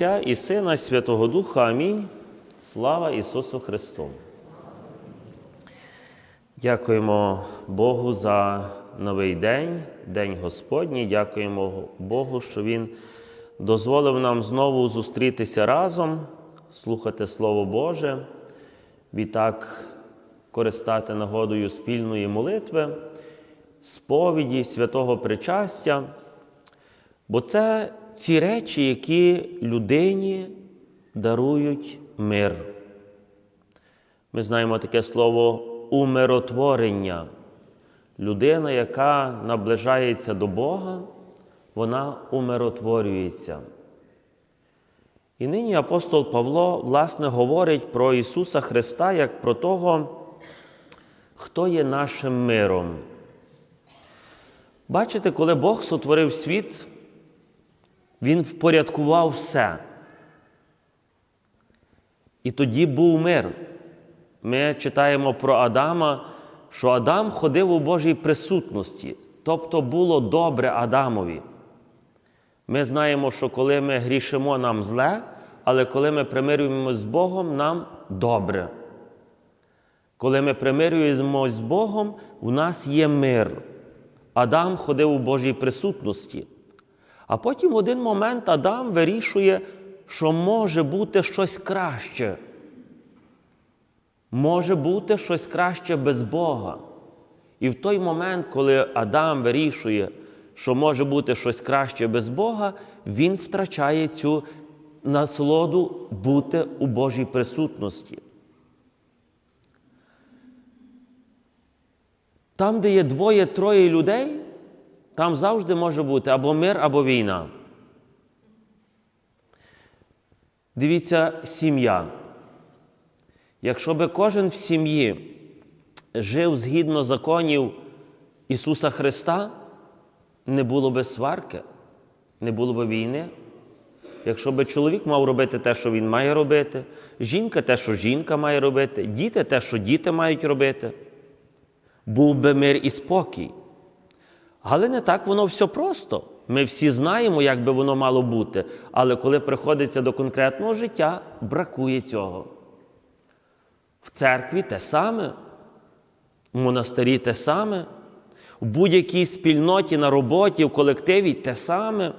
Отця і Сина, і Святого Духа. Амінь. Слава Ісусу Христу. Дякуємо Богу за новий день, День Господній. Дякуємо Богу, що Він дозволив нам знову зустрітися разом, слухати Слово Боже, відтак користати нагодою спільної молитви, сповіді, святого причастя. Бо це ці речі, які людині дарують мир. Ми знаємо таке слово умиротворення. Людина, яка наближається до Бога, вона умиротворюється. І нині апостол Павло, власне, говорить про Ісуса Христа як про того, хто є нашим миром. Бачите, коли Бог сотворив світ, Він впорядкував все. І тоді був мир. Ми читаємо про Адама, що Адам ходив у Божій присутності, тобто було добре Адамові. Ми знаємо, що коли ми грішимо, нам зле, але коли ми примирюємося з Богом, нам добре. Коли ми примирюємося з Богом, у нас є мир. Адам ходив у Божій присутності. А потім в один момент Адам вирішує, що може бути щось краще. Може бути щось краще без Бога. І в той момент, коли Адам вирішує, що може бути щось краще без Бога, він втрачає цю насолоду бути у Божій присутності. Там, де є двоє-троє людей, там завжди може бути або мир, або війна. Дивіться, сім'я. Якщо би кожен в сім'ї жив згідно законів Ісуса Христа, не було би сварки, не було би війни. Якщо би чоловік мав робити те, що він має робити, жінка те, що жінка має робити, діти те, що діти мають робити, був би мир і спокій. Але не так воно все просто. Ми всі знаємо, як би воно мало бути, але коли приходиться до конкретного життя, бракує цього. В церкві те саме, в монастирі те саме, в будь-якій спільноті на роботі, в колективі те саме,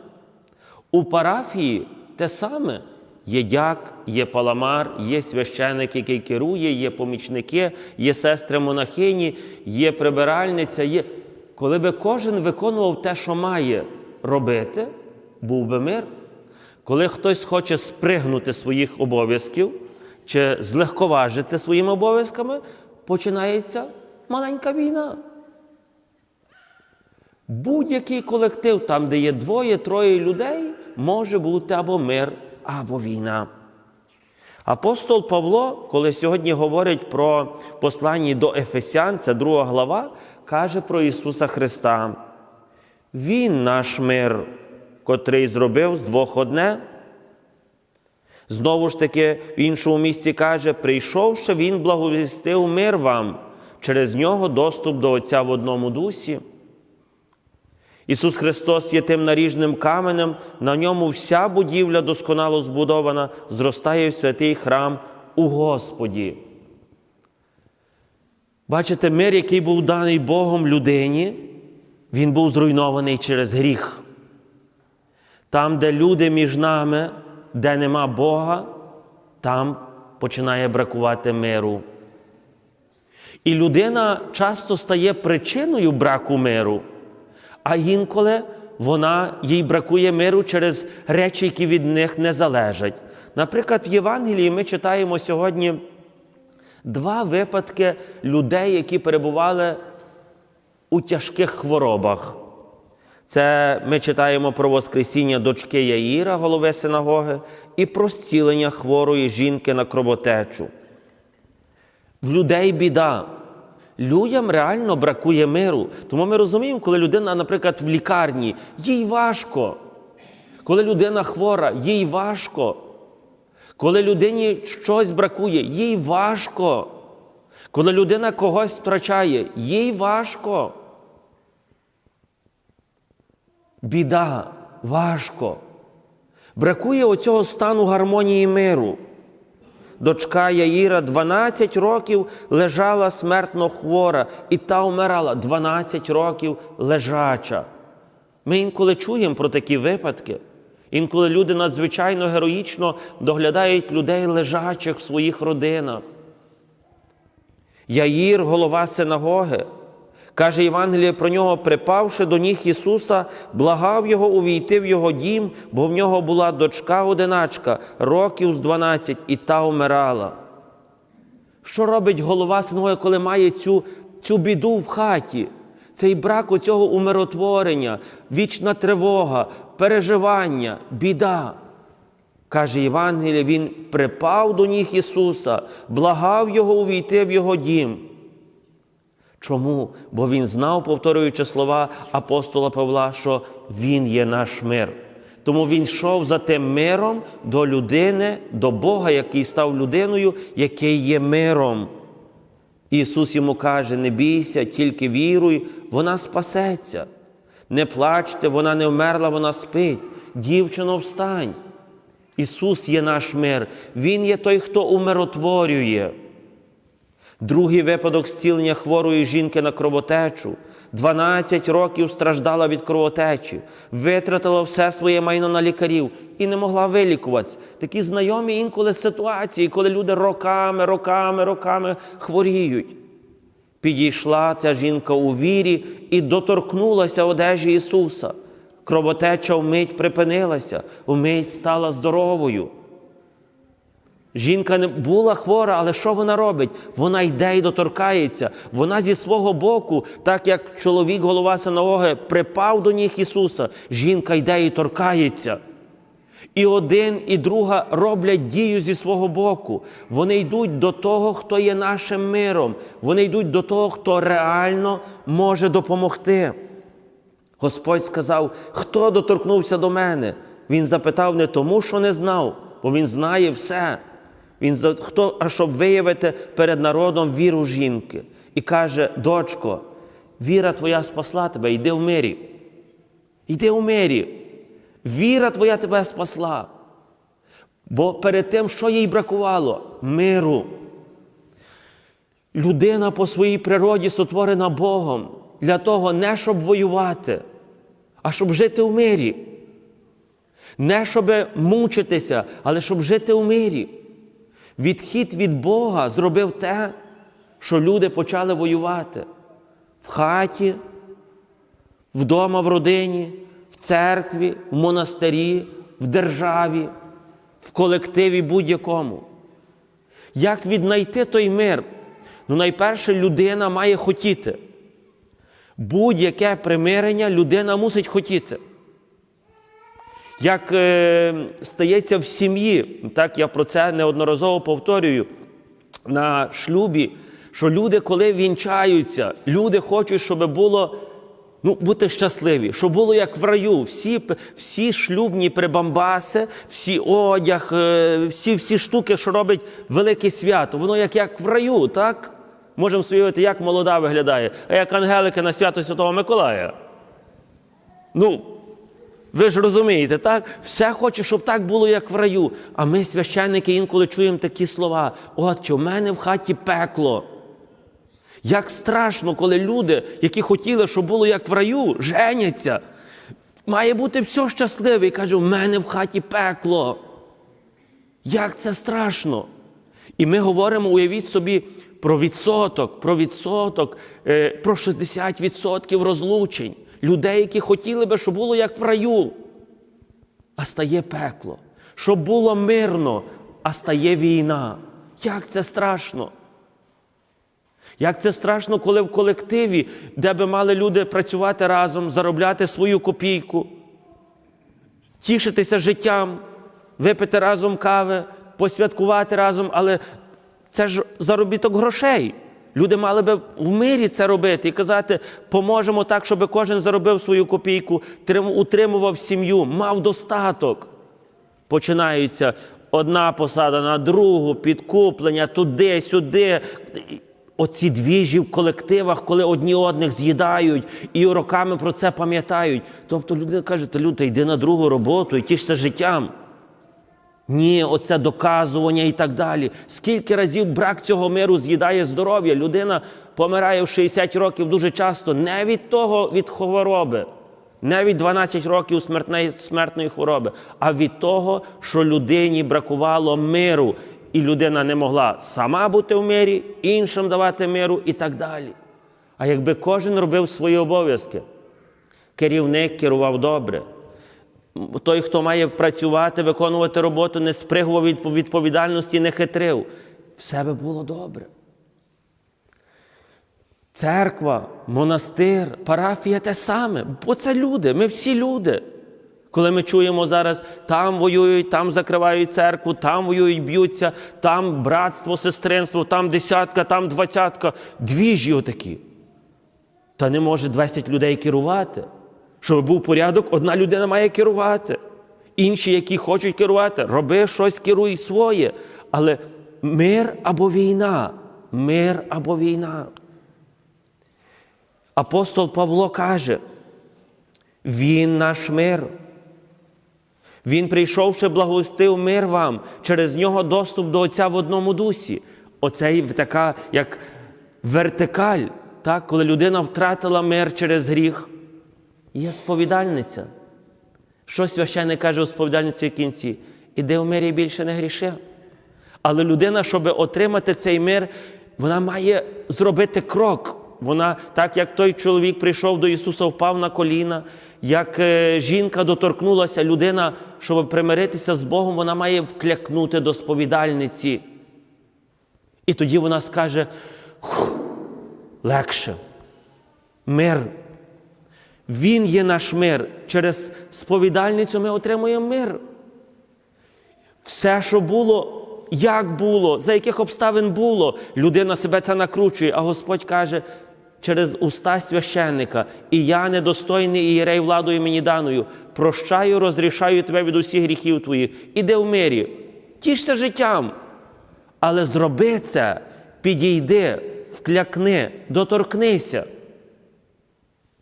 у парафії те саме. Є дяк, є паламар, є священик, який керує, є помічники, є сестри монахині, є прибиральниця. є... Коли би кожен виконував те, що має робити, був би мир. Коли хтось хоче спригнути своїх обов'язків чи злегковажити своїми обов'язками, починається маленька війна. Будь-який колектив, там, де є двоє-троє людей, може бути або мир, або війна. Апостол Павло, коли сьогодні говорить про послання до Ефесян, це друга глава, каже про Ісуса Христа. Він наш мир, котрий зробив з двох одне. Знову ж таки, в іншому місці каже, прийшовши, Він благовістив мир вам, через нього доступ до Отця в одному дусі. Ісус Христос є тим наріжним каменем, на ньому вся будівля досконало збудована, зростає в святий храм у Господі. Бачите, мир, який був даний Богом людині, він був зруйнований через гріх. Там, де люди між нами, де нема Бога, там починає бракувати миру. І людина часто стає причиною браку миру, а інколи вона, їй бракує миру через речі, які від них не залежать. Наприклад, в Євангелії ми читаємо сьогодні два випадки людей, які перебували у тяжких хворобах. Це ми читаємо про Воскресіння дочки Яїра, голови синагоги, і про зцілення хворої жінки на кровотечу. В людей біда. Людям реально бракує миру. Тому ми розуміємо, коли людина, наприклад, в лікарні, їй важко. Коли людина хвора, їй важко. Коли людині щось бракує, їй важко. Коли людина когось втрачає, їй важко. Біда, важко. Бракує оцього стану гармонії миру. Дочка Яїра 12 років лежала смертно хвора, і та вмирала 12 років лежача. Ми інколи чуємо про такі випадки. Інколи люди надзвичайно героїчно доглядають людей лежачих в своїх родинах. Яїр, голова синагоги, каже Євангеліє про нього, припавши до ніг Ісуса, благав його увійти в його дім, бо в нього була дочка одиначка, років з 12, і та вмирала. Що робить голова синагоги, коли має цю, цю біду в хаті? Цей брак оцього умиротворення, вічна тривога, переживання, біда. Каже Євангеліє, він припав до ніг Ісуса, благав Його увійти в Його дім. Чому? Бо він знав, повторюючи слова апостола Павла, що Він є наш мир. Тому він йшов за тим миром до людини, до Бога, який став людиною, який є миром. Ісус йому каже: не бійся, тільки віруй, вона спасеться. Не плачте, вона не вмерла, вона спить. Дівчино, встань. Ісус є наш мир, Він є той, хто умиротворює. Другий випадок зцілення хворої жінки на кровотечу. 12 років страждала від кровотечі, витратила все своє майно на лікарів і не могла вилікуватися. Такі знайомі інколи ситуації, коли люди роками, роками, роками хворіють. Підійшла ця жінка у вірі і доторкнулася одежі Ісуса. Кровотеча вмить припинилася, вмить стала здоровою. Жінка не була хвора, але що вона робить? Вона йде і доторкається. Вона зі свого боку, так як чоловік, голова синагоги, припав до ніг Ісуса, жінка йде і торкається. І один, і друга роблять дію зі свого боку. Вони йдуть до того, хто є нашим миром. Вони йдуть до того, хто реально може допомогти. Господь сказав, хто доторкнувся до мене? Він запитав не тому, що не знав, бо він знає все. Він хто, а щоб виявити перед народом віру жінки. І каже: дочко, віра твоя спасла тебе, йди в мирі. Йди в мирі. Віра твоя тебе спасла. Бо перед тим, що їй бракувало? Миру. Людина по своїй природі сотворена Богом для того, не щоб воювати, а щоб жити в мирі. Не щоб мучитися, але щоб жити в мирі. Відхід від Бога зробив те, що люди почали воювати в хаті, вдома в родині, церкві, в монастирі, в державі, в колективі будь-якому. Як віднайти той мир? Ну, найперше, людина має хотіти. Будь-яке примирення людина мусить хотіти. Як е, стається в сім'ї, так я про це неодноразово повторюю на шлюбі, що люди, коли вінчаються, люди хочуть, щоб було ну, бути щасливі, щоб було як в раю. Всі, всі шлюбні прибамбаси, всі одяг, е, всі, всі штуки, що робить велике свято, воно як, як в раю, так? Можемо уявити, як молода виглядає, а як ангелики на свято Святого Миколая. Ну, ви ж розумієте, так? Все хоче, щоб так було, як в раю. А ми, священники, інколи чуємо такі слова: Отче, в мене в хаті пекло. Як страшно, коли люди, які хотіли, щоб було як в раю, женяться. Має бути все щасливе і каже, в мене в хаті пекло. Як це страшно? І ми говоримо, уявіть собі, про відсоток, про відсоток, е, про 60% розлучень. Людей, які хотіли би, щоб було як в раю, а стає пекло. Щоб було мирно, а стає війна. Як це страшно? Як це страшно, коли в колективі, де би мали люди працювати разом, заробляти свою копійку, тішитися життям, випити разом кави, посвяткувати разом, але це ж заробіток грошей. Люди мали би в мирі це робити і казати, поможемо так, щоб кожен заробив свою копійку, утримував сім'ю, мав достаток. Починаються одна посада на другу, підкуплення туди, сюди. Оці двіжі в колективах, коли одні одних з'їдають і роками про це пам'ятають. Тобто люди кажуть, люди, йди на другу роботу і тішся життям. Ні, оце доказування і так далі. Скільки разів брак цього миру з'їдає здоров'я? Людина помирає в 60 років дуже часто не від того, від хвороби, не від 12 років смертної, смертної хвороби, а від того, що людині бракувало миру, і людина не могла сама бути в мирі, іншим давати миру і так далі. А якби кожен робив свої обов'язки, керівник керував добре. Той, хто має працювати, виконувати роботу, не спригував від відповідальності, не хитрив. Все би було добре. Церква, монастир, парафія те саме. Бо це люди, ми всі люди. Коли ми чуємо зараз, там воюють, там закривають церкву, там воюють, б'ються, там братство, сестринство, там десятка, там двадцятка, двіжі отакі. Та не може 20 людей керувати. Щоб був порядок, одна людина має керувати. Інші, які хочуть керувати, роби щось, керуй своє. Але мир або війна, мир або війна. Апостол Павло каже, він наш мир. Він, прийшовши, благостив мир вам, через нього доступ до Отця в одному дусі. Оце така, як вертикаль, так? коли людина втратила мир через гріх, є сповідальниця. Що священник каже у сповідальниці в кінці? Іди в мирі більше не гріши. Але людина, щоб отримати цей мир, вона має зробити крок. Вона, так як той чоловік прийшов до Ісуса, впав на коліна, як е, жінка доторкнулася, людина, щоб примиритися з Богом, вона має вклякнути до сповідальниці. І тоді вона скаже: легше, мир. Він є наш мир. Через сповідальницю ми отримуємо мир. Все, що було, як було, за яких обставин було, людина себе це накручує, а Господь каже через уста священника, і я, недостойний ієрей владою мені даною, прощаю, розрішаю тебе від усіх гріхів твоїх. Іди в мирі, тішся життям. Але зроби це, підійди, вклякни, доторкнися.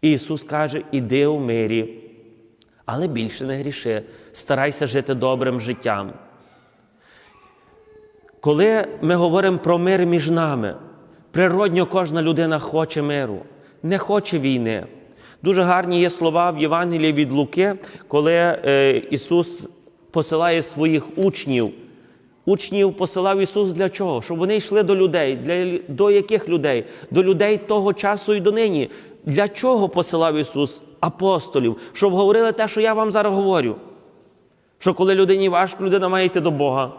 Ісус каже, іди у мирі, але більше не гріши, старайся жити добрим життям. Коли ми говоримо про мир між нами, природньо кожна людина хоче миру, не хоче війни. Дуже гарні є слова в Євангелії від Луки, коли е, Ісус посилає своїх учнів. Учнів посилав Ісус для чого? Щоб вони йшли до людей. Для, До яких людей? До людей того часу і донині. Для чого посилав Ісус апостолів? Щоб говорили те, що я вам зараз говорю. Що коли людині важко, людина має йти до Бога.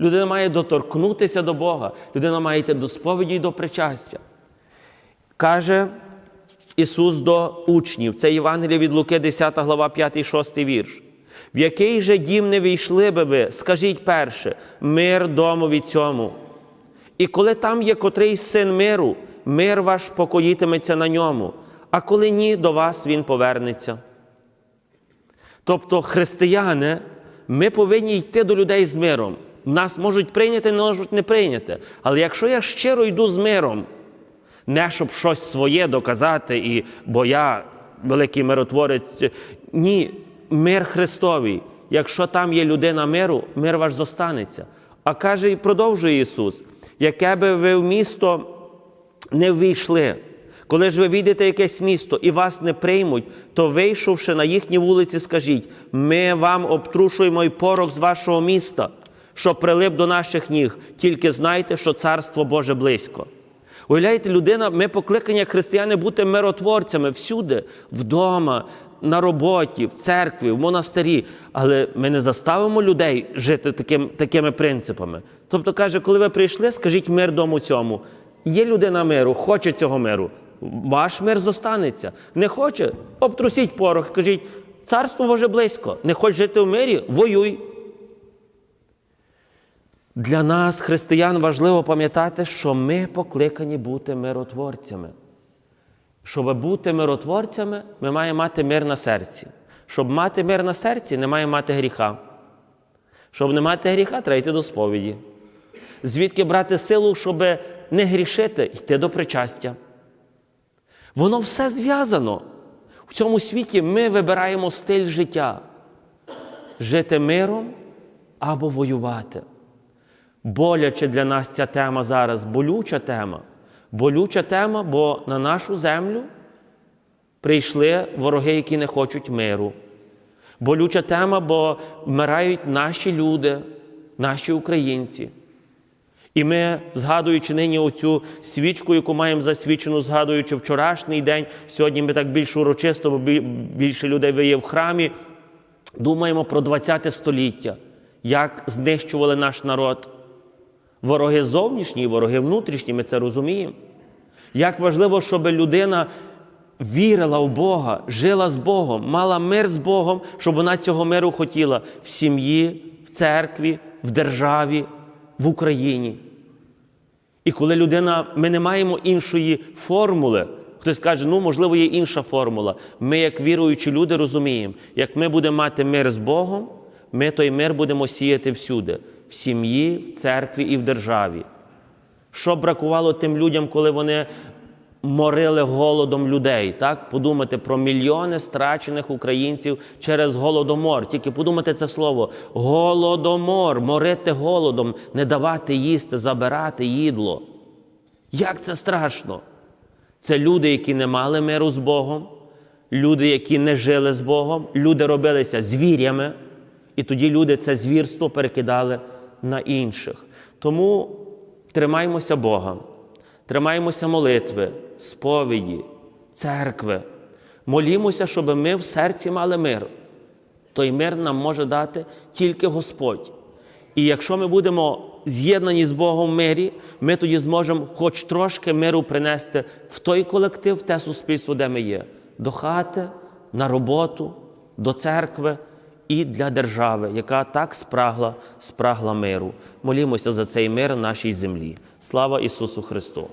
Людина має доторкнутися до Бога, людина має йти до сповіді і до причастя. Каже Ісус до учнів, це Євангеліє від Луки, 10 глава, 5, 6 вірш. В який же дім не війшли би ви, скажіть перше, мир домові цьому. І коли там є котрий син миру, мир ваш покоїтиметься на ньому, а коли ні, до вас він повернеться. Тобто, християни, ми повинні йти до людей з миром. Нас можуть прийняти, можуть не прийняти. Але якщо я щиро йду з миром, не щоб щось своє доказати, і, бо я великий миротворець, ні, мир Христовий. Якщо там є людина миру, мир ваш зостанеться. А каже і продовжує Ісус, яке би ви в місто не ввійшли, коли ж ви війдете якесь місто і вас не приймуть, то вийшовши на їхні вулиці, скажіть: ми вам обтрушуємо й порох з вашого міста що прилип до наших ніг, тільки знайте, що Царство Боже близько. Уявляєте, людина, ми покликані як християни бути миротворцями всюди, вдома, на роботі, в церкві, в монастирі. Але ми не заставимо людей жити таким, такими принципами. Тобто, каже, коли ви прийшли, скажіть мир дому цьому. Є людина миру, хоче цього миру. Ваш мир зостанеться. Не хоче, обтрусіть порох, кажіть, царство Боже близько. Не хочеш жити в мирі, воюй. Для нас, християн, важливо пам'ятати, що ми покликані бути миротворцями. Щоб бути миротворцями, ми маємо мати мир на серці. Щоб мати мир на серці, не має мати гріха. Щоб не мати гріха, треба йти до сповіді. Звідки брати силу, щоб не грішити, йти до причастя. Воно все зв'язано. В цьому світі ми вибираємо стиль життя. Жити миром або воювати. Боляче для нас ця тема зараз, болюча тема. Болюча тема, бо на нашу землю прийшли вороги, які не хочуть миру. Болюча тема, бо вмирають наші люди, наші українці. І ми, згадуючи нині оцю свічку, яку маємо засвічену, згадуючи вчорашній день, сьогодні ми так більш урочисто, бо більше людей ви є в храмі, думаємо про ХХ століття, як знищували наш народ. Вороги зовнішні, вороги внутрішні, ми це розуміємо. Як важливо, щоб людина вірила в Бога, жила з Богом, мала мир з Богом, щоб вона цього миру хотіла в сім'ї, в церкві, в державі, в Україні. І коли людина, ми не маємо іншої формули, хтось каже, ну, можливо, є інша формула. Ми, як віруючі люди, розуміємо, як ми будемо мати мир з Богом, ми той мир будемо сіяти всюди, в сім'ї, в церкві і в державі. Що бракувало тим людям, коли вони морили голодом людей? Так? Подумати про мільйони страчених українців через голодомор. Тільки подумайте це слово голодомор, морити голодом, не давати їсти, забирати їдло. Як це страшно? Це люди, які не мали миру з Богом, люди, які не жили з Богом, люди робилися звірями, і тоді люди це звірство перекидали на інших. Тому тримаймося Бога, тримаймося молитви, сповіді, церкви. Молімося, щоб ми в серці мали мир. Той мир нам може дати тільки Господь. І якщо ми будемо з'єднані з Богом в мирі, ми тоді зможемо хоч трошки миру принести в той колектив, в те суспільство, де ми є, до хати, на роботу, до церкви і для держави, яка так спрагла, спрагла миру. Молімося за цей мир нашій землі. Слава Ісусу Христу!